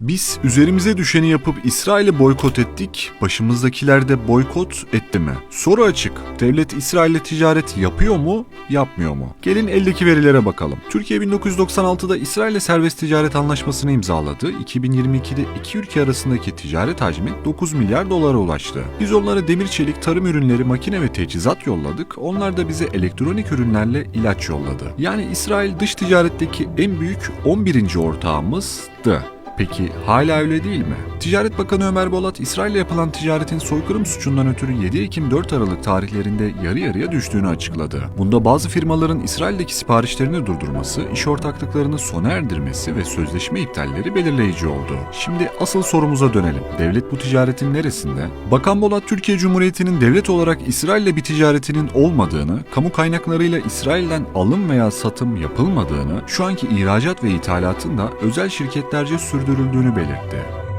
Biz üzerimize düşeni yapıp İsrail'i boykot ettik, başımızdakiler de boykot etti mi? Soru açık. Devlet İsrail'le ticaret yapıyor mu, yapmıyor mu? Gelin eldeki verilere bakalım. Türkiye 1996'da İsrail'le serbest ticaret anlaşmasını imzaladı. 2022'de iki ülke arasındaki ticaret hacmi 9 milyar dolara ulaştı. Biz onlara demir çelik, tarım ürünleri, makine ve teçhizat yolladık. Onlar da bize elektronik ürünlerle ilaç yolladı. Yani İsrail dış ticaretteki en büyük 11. ortağımızdı. Peki hala öyle değil mi? Ticaret Bakanı Ömer Bolat, İsrail'le yapılan ticaretin soykırım suçundan ötürü 7 Ekim 4 Aralık tarihlerinde yarı yarıya düştüğünü açıkladı. Bunda bazı firmaların İsrail'deki siparişlerini durdurması, iş ortaklıklarını sona erdirmesi ve sözleşme iptalleri belirleyici oldu. Şimdi asıl sorumuza dönelim. Devlet bu ticaretin neresinde? Bakan Bolat, Türkiye Cumhuriyeti'nin devlet olarak İsrail'le bir ticaretinin olmadığını, kamu kaynaklarıyla İsrail'den alım veya satım yapılmadığını, şu anki ihracat ve ithalatın da özel şirketlerce sürdürüldüğünü belirtti.